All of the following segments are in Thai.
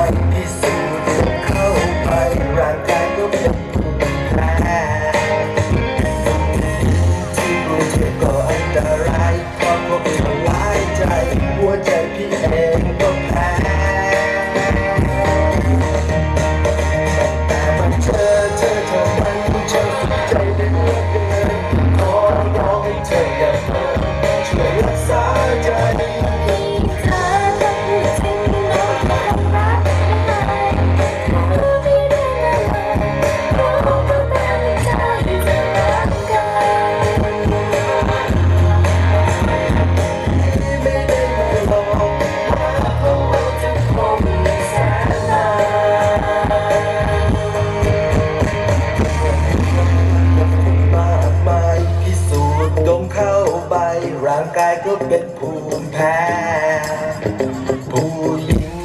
ายพิสูจน์เข้าไปร่างกายก็เป็นแผลที่กรุงเทพก็อันตรา ก็เป็นภูมิแพ้ผู้หญิง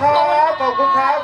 ครับ ขอบคุณครับ